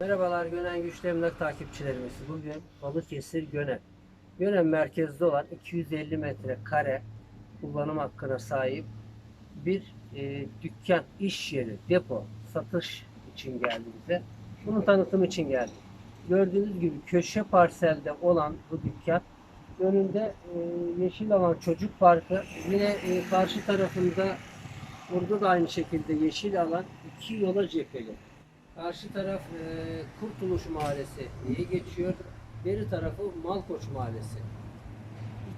Merhabalar Gönen Güçlü Emlak takipçilerimiz. Bugün Balıkesir Gönen. Gönen merkezde olan 250 metre kare kullanım hakkına sahip bir e, dükkan, iş yeri, depo, satış için geldi bize. Bunun tanıtımı için geldi. Gördüğünüz gibi köşe parselde olan bu dükkan önünde e, yeşil alan çocuk parkı yine e, karşı tarafında burada da aynı şekilde yeşil alan iki yola cepheli. Karşı taraf e, Kurtuluş Mahallesi diye geçiyor. Beri tarafı Malkoç Mahallesi.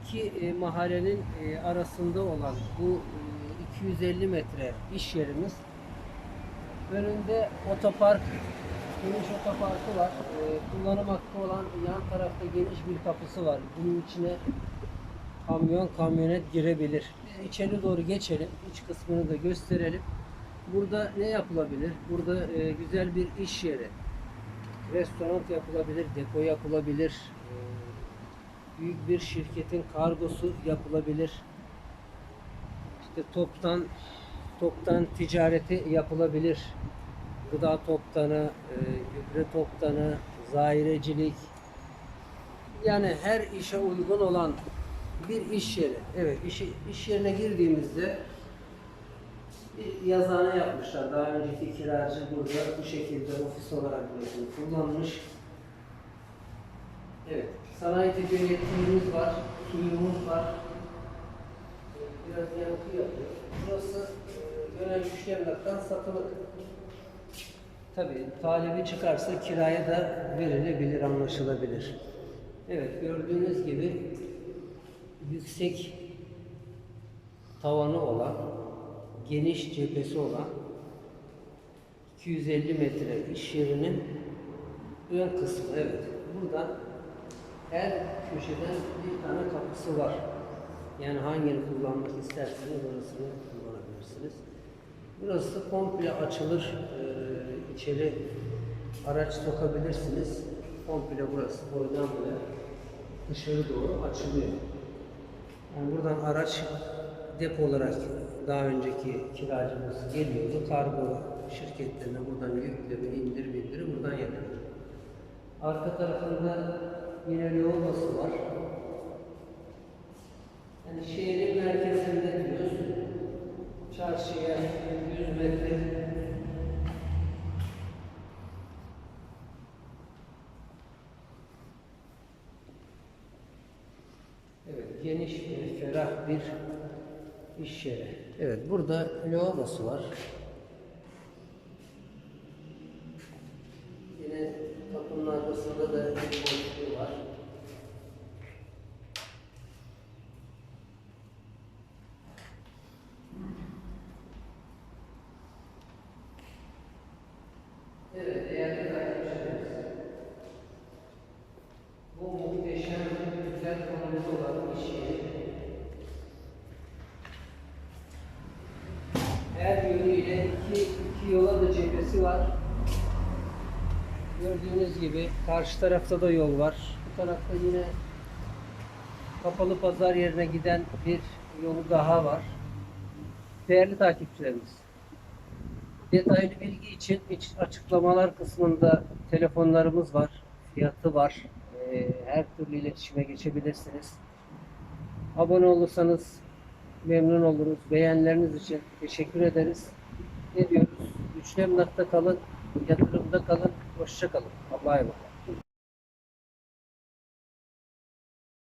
İki e, mahallenin e, arasında olan bu e, 250 metre iş yerimiz. Önünde otopark, geniş otoparkı var. E, kullanım hakkı olan yan tarafta geniş bir kapısı var. Bunun içine kamyon, kamyonet girebilir. Biz içeri doğru geçelim. İç kısmını da gösterelim. Burada ne yapılabilir? Burada e, güzel bir iş yeri, restoran yapılabilir, depo yapılabilir, e, büyük bir şirketin kargosu yapılabilir. İşte toptan toptan ticareti yapılabilir. Gıda toptanı, e, gübre toptanı, zahirecilik. Yani her işe uygun olan bir iş yeri. Evet, iş, iş yerine girdiğimizde bir yazıhane yapmışlar. Daha önceki kiracı burada bu şekilde ofis olarak burasını kullanmış. Evet, sanayi ticaretimiz var, suyumuz var. Biraz yankı yapıyor. Burası e, Gönel Güçlü Emlak'tan satılık. Tabii talebi çıkarsa kiraya da verilebilir, anlaşılabilir. Evet, gördüğünüz gibi yüksek tavanı olan, geniş cephesi olan 250 metre iş yerinin ön kısmı. Evet, buradan her köşeden bir tane kapısı var. Yani hangini kullanmak isterseniz orasını kullanabilirsiniz. Burası komple açılır. Ee, içeri araç sokabilirsiniz. Komple burası boydan boya dışarı doğru açılıyor. Yani buradan araç depo olarak daha önceki kiracımız geliyordu. Kargo şirketlerine buradan yükleme, indir, bindiri buradan yapıyordu. Arka tarafında yine lavabası var. Yani şehrin merkezinde diyoruz. Çarşıya 100 metre Evet, geniş bir, ferah bir iş yeri. Evet, burada lavabosu var. Yine kapının arkasında da bir boşluğu var. Evet, değerli takipçilerimiz. Bu muhteşem, güzel konuda olan iş yeri. Her yönüyle iki, iki cephesi var. Gördüğünüz gibi karşı tarafta da yol var. Bu tarafta yine kapalı pazar yerine giden bir yolu daha var. Değerli takipçilerimiz, detaylı bilgi için iç açıklamalar kısmında telefonlarımız var, fiyatı var. Ee, her türlü iletişime geçebilirsiniz. Abone olursanız memnun oluruz. Beğenileriniz için teşekkür ederiz. Güçlü kalın, yatırımda kalın, hoşça kalın. Allah'a emanet.